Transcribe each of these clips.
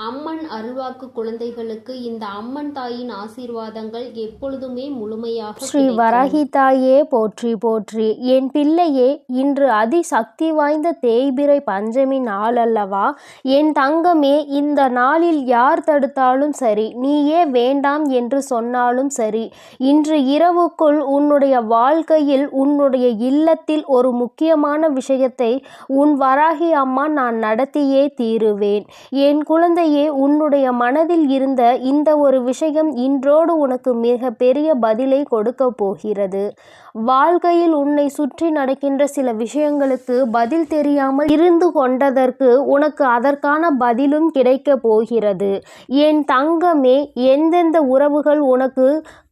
அம்மன் அருள்வாக்கு குழந்தைகளுக்கு இந்த அம்மன் தாயின் ஆசீர்வாதங்கள் எப்பொழுதுமே முழுமையாக ஸ்ரீ. வராகி தாயே போற்றி போற்றி. என் பிள்ளையே இன்று அதிசக்தி வாய்ந்த தேய்பிறை பஞ்சமி நாள் அல்லவா என் தங்கமே இந்த நாளில் யார் தடுத்தாலும் சரி நீயே வேண்டாம் என்று சொன்னாலும் சரி. இன்று இரவுக்குள் உன்னுடைய வாழ்க்கையில் உன்னுடைய இல்லத்தில் ஒரு முக்கியமான விஷயத்தை உன் வராகி அம்மா நான் நடத்தியே தீருவேன். என் அப்படியே உன்னுடைய மனதில் இருந்த இந்த ஒரு விஷயம் இன்றோடு உனக்கு மிக பெரிய பதிலை கொடுக்க போகிறது. வாழ்க்கையில் உன்னை சுற்றி நடக்கின்ற சில விஷயங்களுக்கு பதில் தெரியாமல் இருந்து கொண்டதற்கு உனக்கு அதற்கான பதிலும் கிடைக்க போகிறது. என் தங்கமே எந்தெந்த உறவுகள் உனக்கு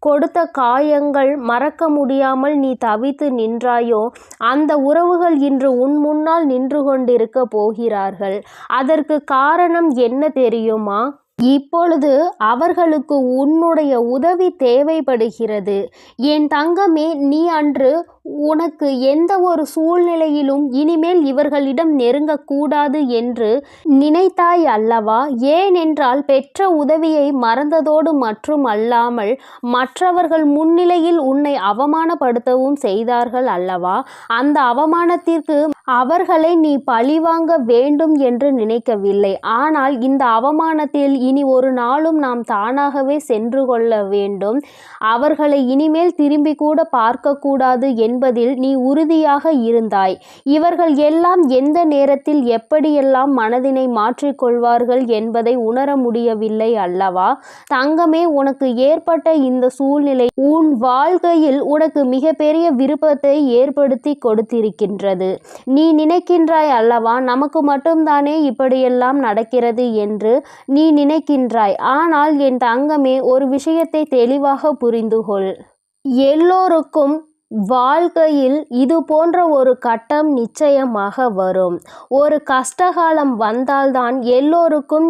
கொடுத்த காயங்கள் மறக்க முடியாமல் நீ தவித்து நின்றாயோ அந்த உறவுகள் இன்று உன் முன்னால் நின்று கொண்டிருக்க போகிறார்கள். அதற்கு காரணம் என்ன தெரியும் தெரியுமா? இப்பொழுது அவர்களுக்கு உன்னுடைய உதவி தேவைப்படுகிறது. என் தங்கமே நீ அன்று உனக்கு எந்த ஒரு சூழ்நிலையிலும் இனிமேல் இவர்களிடம் நெருங்கக்கூடாது என்று நினைத்தாய் அல்லவா? ஏனென்றால் பெற்ற உதவியை மறந்ததோடு மற்றும் அல்லாமல் மற்றவர்கள் முன்னிலையில் உன்னை அவமானப்படுத்தவும் செய்தார்கள் அல்லவா? அந்த அவமானத்திற்கு அவர்களை நீ பழிவாங்க வேண்டும் என்று நினைக்கவில்லை. ஆனால் இந்த அவமானத்தில் இனி ஒரு நாளும் நாம் தானாகவே சென்று கொள்ள வேண்டும். அவர்களை இனிமேல் திரும்பி கூட பார்க்கக்கூடாது என்பதில் நீ உறுதியாக இருந்தாய். இவர்கள் எல்லாம் எந்த நேரத்தில் எப்படியெல்லாம் மனதினை மாற்றிக்கொள்வார்கள் என்பதை உணர முடியவில்லை அல்லவா? தங்கமே உனக்கு ஏற்பட்ட இந்த சூழ்நிலை உன் வாழ்க்கையில் உனக்கு மிகப்பெரிய விருப்பத்தை ஏற்படுத்தி கொடுத்திருக்கின்றது. நீ நினைக்கின்றாய் அல்லவா? நமக்கு மட்டும்தானே இப்படியெல்லாம் நடக்கிறது என்று நீ நினைக்கின்றாய். ஆனால் என் தங்கமே ஒரு விஷயத்தை தெளிவாக புரிந்துகொள். எல்லோருக்கும் வாழ்க்கையில் இது போன்ற ஒரு கட்டம் நிச்சயமாக வரும். ஒரு கஷ்டகாலம் வந்தால்தான் எல்லோருக்கும்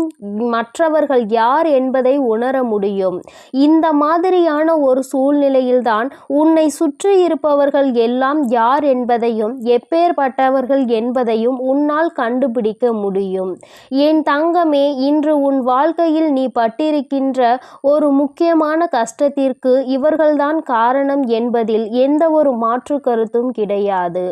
மற்றவர்கள் யார் என்பதை உணர முடியும். இந்த மாதிரியான ஒரு சூழ்நிலையில்தான் உன்னை சுற்றி இருப்பவர்கள் எல்லாம் யார் என்பதையும் எப்பேற்பட்டவர்கள் என்பதையும் உன்னால் கண்டுபிடிக்க முடியும். என் தங்கமே இன்று உன் வாழ்க்கையில் நீ பட்டிருக்கின்ற ஒரு முக்கியமான கஷ்டத்திற்கு இவர்கள்தான் காரணம் என்பதில் எந்த ஒரு மாற்று கருத்தும் கிடையாது.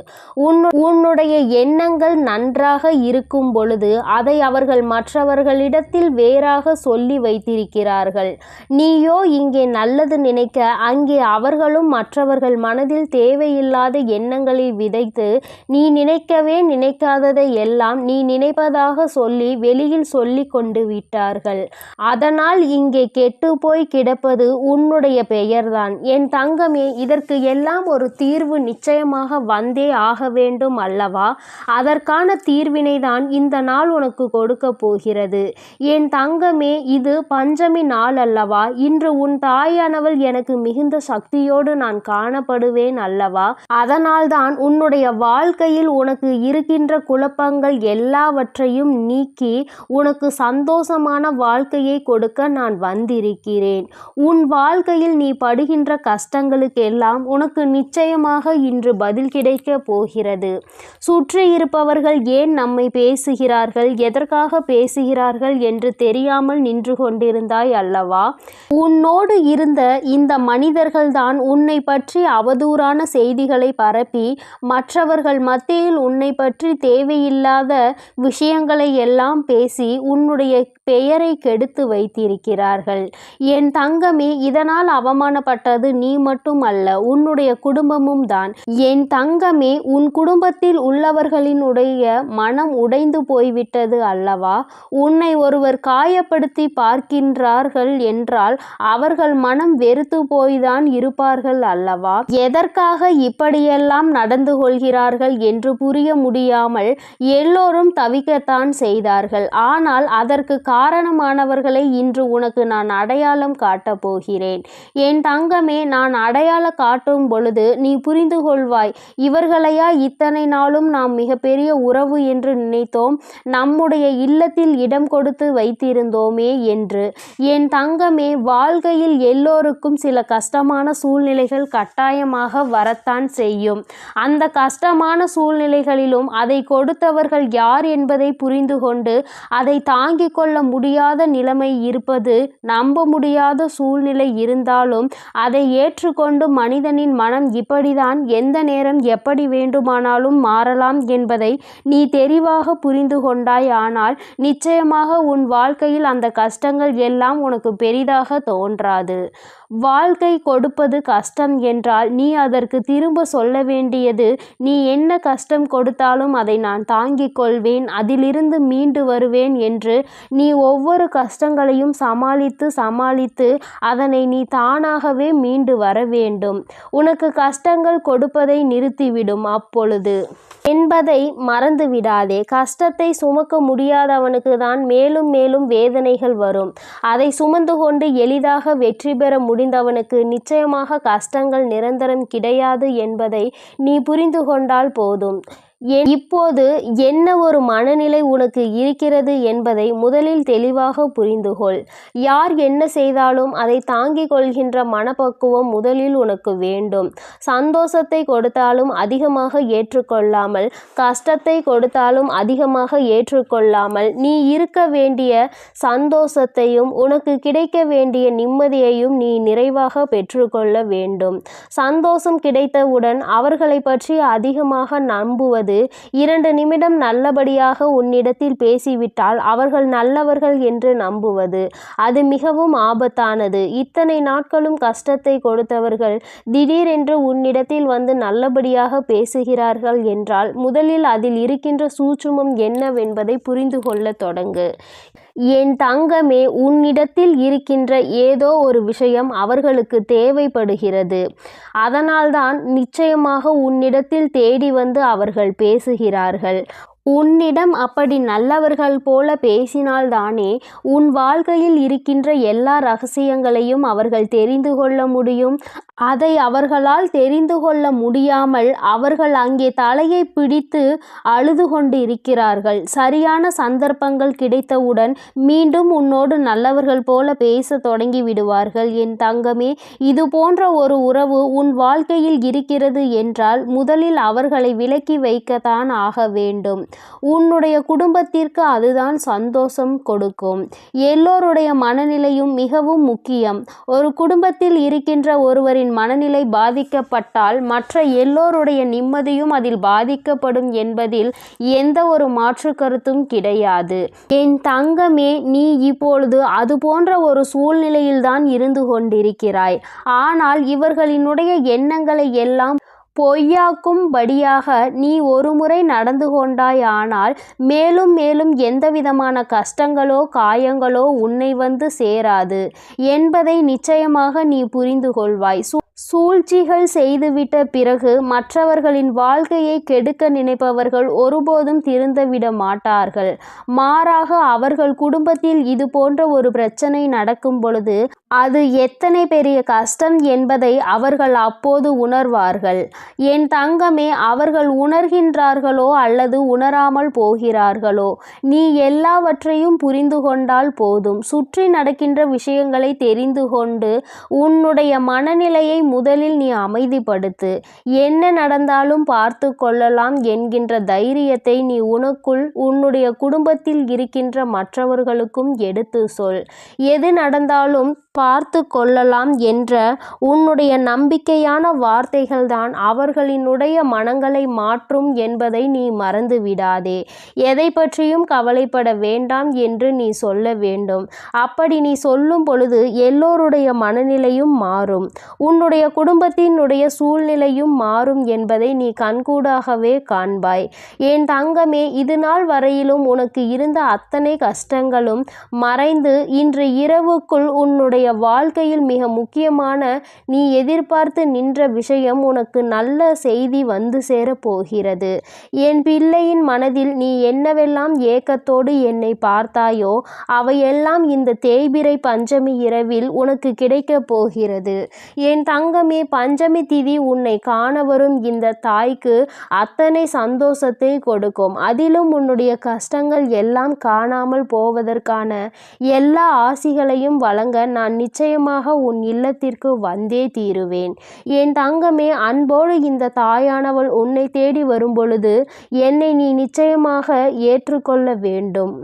உன் உன்னுடைய எண்ணங்கள் நன்றாக இருக்கும் பொழுது அதை அவர்கள் மற்றவர்களிடத்தில் வேறாக சொல்லி வைத்திருக்கிறார்கள். நீயோ இங்கே நல்லது நினைக்க அங்கே அவர்களும் மற்றவர்கள் மனதில் தேவையில்லாத எண்ணங்களை விதைத்து நீ நினைக்கவே நினைக்காததை எல்லாம் நீ நினைப்பதாக சொல்லி வெளியில் சொல்லி கொண்டு விட்டார்கள். அதனால் இங்கே கெட்டு போய் கிடப்பது உன்னுடைய பெயர்தான். என் தங்கமே இதற்கு எல்லாம் ஒரு தீர்வு நிச்சயமாக வந்தே ஆக வேண்டும் அல்லவா? அதற்கான தீர்வினை தான் இந்த நாள் உனக்கு கொடுக்க போகிறது. என் தங்கமே இது பஞ்சமி நாள் அல்லவா? இன்று உன் தாயானவள் எனக்கு மிகுந்த சக்தியோடு நான் காணப்படுவேன் அல்லவா? அதனால்தான் உன்னுடைய வாழ்க்கையில் உனக்கு இருக்கின்ற குழப்பங்கள் எல்லாவற்றையும் நீக்கி உனக்கு சந்தோஷமான வாழ்க்கையை கொடுக்க நான் வந்திருக்கிறேன். உன் வாழ்க்கையில் நீ படுகின்ற கஷ்டங்களுக்கெல்லாம் உனக்கு நிச்சயமாக இன்று பதில் கிடைக்க போகிறது. சுற்றி இருப்பவர்கள் ஏன் நம்மை பேசுகிறார்கள் எதற்காக பேசுகிறார்கள் என்று தெரியாமல் நின்று கொண்டிருந்தாய் அல்லவா? உன்னோடு இருந்த இந்த மனிதர்கள்தான் உன்னை பற்றி அவதூறான செய்திகளை பரப்பி மற்றவர்கள் மத்தியில் உன்னை பற்றி தேவையில்லாத விஷயங்களை எல்லாம் பேசி உன்னுடைய பெயரை கெடுத்து வைத்திருக்கிறார்கள். என் தங்கமே இதனால் அவமானப்பட்டது நீ மட்டும் அல்ல உன்னுடைய குடும்பமும் தான். என் தங்கமே உன் குடும்பத்தில் உள்ளவர்களினுடைய மனம் உடைந்து போய்விட்டது அல்லவா? உன்னை ஒருவர் காயப்படுத்தி பார்க்கின்றார்கள் என்றால் அவர்கள் மனம் வெறுத்து போய்தான் இருப்பார்கள் அல்லவா? எதற்காக இப்படியெல்லாம் நடந்து கொள்கிறார்கள் என்று புரிய முடியாமல் எல்லோரும் தவிக்கத்தான் செய்தார்கள். ஆனால் அதற்கு காரணமானவர்களை இன்று உனக்கு நான் அடையாளம் காட்டப் போகிறேன். என் தங்கமே நான் அடையாளம் காட்டும் பொழுது என்பது நீ புரிந்து கொள்வாய். இவர்களையா இத்தனை நாளும் நாம் மிகப்பெரிய உறவு என்று நினைத்தோம். நம்முடைய இல்லத்தில் இடம் கொடுத்து வைத்திருந்தோமே என்று. என் தங்கமே வாழ்க்கையில் எல்லோருக்கும் சில கஷ்டமான சூழ்நிலைகள் கட்டாயமாக வரத்தான் செய்யும். அந்த கஷ்டமான சூழ்நிலைகளிலும் அதை கொடுத்தவர்கள் யார் என்பதை புரிந்து கொண்டு அதை தாங்கிக் கொள்ள முடியாத நிலைமை இருப்பது நம்ப முடியாத சூழ்நிலை இருந்தாலும் அதை ஏற்றுக்கொண்டு மனிதனின் மனம் இப்படிதான் எந்த நேரம் எப்படி வேண்டுமானாலும் மாறலாம் என்பதை நீ தெளிவாக புரிந்து கொண்டாய். ஆனால் நிச்சயமாக உன் வாழ்க்கையில் அந்த கஷ்டங்கள் எல்லாம் உனக்கு பெரிதாக தோன்றாது. வாழ்க்கை கொடுப்பது கஷ்டம் என்றால் நீ அதற்கு திரும்ப சொல்ல வேண்டியது. நீ என்ன கஷ்டம் கொடுத்தாலும் அதை நான் தாங்கிக் கொள்வேன். அதிலிருந்து மீண்டு வருவேன் என்று நீ ஒவ்வொரு கஷ்டங்களையும் சமாளித்து சமாளித்து அதனை நீ தானாகவே மீண்டு வர வேண்டும். உனக்கு கஷ்டங்கள் கொடுப்பதை நிறுத்திவிடும் அப்பொழுது. என்பதை மறந்து விடாதே கஷ்டத்தை சுமக்க முடியாதவனுக்கு தான் மேலும் மேலும் வேதனைகள் வரும். அதை சுமந்து கொண்டு எளிதாக வெற்றி பெற முடிந்தவனுக்கு நிச்சயமாக கஷ்டங்கள் நிரந்தரம் கிடையாது என்பதை நீ புரிந்து கொண்டால் போதும். இப்போது என்ன ஒரு மனநிலை உனக்கு இருக்கிறது என்பதை முதலில் தெளிவாக புரிந்துகொள் யார் என்ன செய்தாலும் அதை தாங்கிக் கொள்கின்ற மனப்பக்குவம் முதலில் உனக்கு வேண்டும். சந்தோஷத்தை கொடுத்தாலும் அதிகமாக ஏற்றுக்கொள்ளாமல் கஷ்டத்தை கொடுத்தாலும் அதிகமாக ஏற்றுக்கொள்ளாமல் நீ இருக்க வேண்டிய சந்தோஷத்தையும் உனக்கு கிடைக்க வேண்டிய நிம்மதியையும் நீ நிறைவாக பெற்றுக்கொள்ள வேண்டும். சந்தோஷம் கிடைத்தவுடன் அவர்களை பற்றி அதிகமாக நம்புவது இரண்டு நிமிடம் நல்லபடியாக உன்னிடத்தில் பேசிவிட்டால் அவர்கள் நல்லவர்கள் என்று நம்புவது. அது மிகவும் ஆபத்தானது. இத்தனை நாட்களும் கஷ்டத்தை கொடுத்தவர்கள் திடீரென்று உன்னிடத்தில் வந்து நல்லபடியாக பேசுகிறார்கள் என்றால் முதலில் அதில் இருக்கின்ற சூட்சுமம் என்னவென்பதை புரிந்து கொள்ள தொடங்கு. என் தங்கமே உன்னிடத்தில் இருக்கின்ற ஏதோ ஒரு விஷயம் அவர்களுக்கு தேவைப்படுகிறது. அதனால்தான் நிச்சயமாக உன்னிடத்தில் தேடி வந்து அவர்கள் பேசுகிறார்கள். உன்னிடம் அப்படி நல்லவர்கள் போல பேசினால்தானே உன் வாழ்க்கையில் இருக்கின்ற எல்லா ரகசியங்களையும் அவர்கள் தெரிந்து கொள்ள முடியும். அதை அவர்களால் தெரிந்து கொள்ள முடியாமல் அவர்கள் அங்கே தலையை பிடித்து அழுது கொண்டு இருக்கிறார்கள் சரியான சந்தர்ப்பங்கள் கிடைத்தவுடன் மீண்டும் உன்னோடு நல்லவர்கள் போல பேச தொடங்கி விடுவார்கள். என் தங்கமே இது போன்ற ஒரு உறவு உன் வாழ்க்கையில் இருக்கிறது என்றால் முதலில் அவர்களை விலக்கி வைக்கத்தான் ஆக வேண்டும். உன்னுடைய குடும்பத்திற்கு அதுதான் சந்தோஷம் கொடுக்கும். எல்லோருடைய மனநிலையும் மிகவும் முக்கியம். ஒரு குடும்பத்தில் இருக்கின்ற ஒருவரின் மனநிலை பாதிக்கப்பட்டால் மற்ற எல்லோருடைய நிம்மதியும் அதில் பாதிக்கப்படும் என்பதில் எந்த ஒரு மாற்று கருத்தும் கிடையாது. என் தங்கமே நீ இப்பொழுது அது போன்ற ஒரு சூழ்நிலையில்தான் இருந்து கொண்டிருக்கிறாய். ஆனால் இவர்களினுடைய எண்ணங்களை எல்லாம் பொய்யாக்கும்படியாக நீ ஒருமுறை நடந்து கொண்டாயானால் மேலும் மேலும் எந்தவிதமான கஷ்டங்களோ காயங்களோ உன்னை வந்து சேராது என்பதை நிச்சயமாக நீ புரிந்து கொள்வாய் சூழ்ச்சிகள் செய்துவிட்ட பிறகு மற்றவர்களின் வாழ்க்கையை கெடுக்க நினைப்பவர்கள் ஒருபோதும் திருந்தவிட மாட்டார்கள். மாறாக அவர்கள் குடும்பத்தில் இது போன்ற ஒரு பிரச்சனை நடக்கும் பொழுது அது எத்தனை பெரிய கஷ்டம் என்பதை அவர்கள் அப்போது உணர்வார்கள். என் தங்கமே அவர்கள் உணர்கின்றார்களோ அல்லது உணராமல் போகிறார்களோ நீ எல்லாவற்றையும் புரிந்து கொண்டால் போதும். சுற்றி நடக்கின்ற விஷயங்களை தெரிந்து கொண்டு உன்னுடைய மனநிலையை முதலில் நீ அமைதிப்படுத்து. என்ன நடந்தாலும் பார்த்து கொள்ளலாம் என்கின்ற தைரியத்தை நீ உனக்குள் உன்னுடைய குடும்பத்தில் இருக்கின்ற மற்றவர்களுக்கும் எடுத்து சொல். எது நடந்தாலும் பார்த்து கொள்ளலாம் என்ற உன்னுடைய நம்பிக்கையான வார்த்தைகள்தான் அவர்களினுடைய மனங்களை மாற்றும் என்பதை நீ மறந்து விடாதே எதை பற்றியும் கவலைப்பட வேண்டாம் என்று நீ சொல்ல வேண்டும். அப்படி நீ சொல்லும் பொழுது எல்லோருடைய மனநிலையும் மாறும். உன்னுடைய குடும்பத்தினுடைய சூழ்நிலையும் மாறும் என்பதை நீ கண்கூடாகவே காண்பாய். என் தங்கமே இது நாள் வரையிலும் உனக்கு இருந்த அத்தனை கஷ்டங்களும் மறைந்து இன்று இரவுக்குள் உன்னுடைய உன்னுடைய வாழ்க்கையில் மிக முக்கியமான நீ எதிர்பார்த்து நின்ற விஷயம் உனக்கு நல்ல செய்தி வந்து சேரப் போகிறது. என் பிள்ளையின் மனதில் நீ என்னவெல்லாம் ஏக்கத்தோடு என்னை பார்த்தாயோ அவையெல்லாம் இந்த தேய்பிரை பஞ்சமி இரவில் உனக்கு கிடைக்கப் போகிறது. என் தங்கமே பஞ்சமி திதி உன்னை காண வரும் இந்த தாய்க்கு அத்தனை சந்தோஷத்தை கொடுக்கும். அதிலும் உன்னுடைய கஷ்டங்கள் எல்லாம் காணாமல் போவதற்கான எல்லா ஆசிகளையும் வழங்க நான் நிச்சயமாக உன் இல்லத்திற்கு வந்தே தீருவேன். என் தங்கமே அன்போடு இந்த தாயானவள் உன்னை தேடி வரும்பொழுது என்னை நீ நிச்சயமாக ஏற்றுக்கொள்ள வேண்டும்.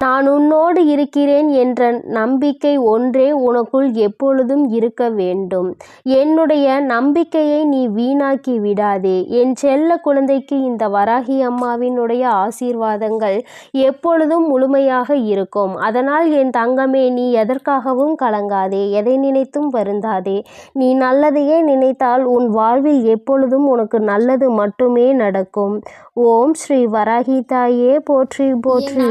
நான் உன்னோடு இருக்கிறேன் என்ற நம்பிக்கை ஒன்றே உனக்குள் எப்பொழுதும் இருக்க வேண்டும். என்னுடைய நம்பிக்கையை நீ வீணாக்கி விடாதே. என் செல்ல குழந்தைக்கு இந்த வராகி அம்மாவினுடைய ஆசீர்வாதங்கள் எப்பொழுதும் முழுமையாக இருக்கும். அதனால் என் தங்கமே நீ எதற்காகவும் கலங்காதே. எதை நினைத்தும் வருந்தாதே. நீ நல்லதையே நினைத்தால் உன் வாழ்வில் எப்பொழுதும் உனக்கு நல்லது மட்டுமே நடக்கும். ஓம் ஸ்ரீ வராகி தாயே போற்றி போற்றி.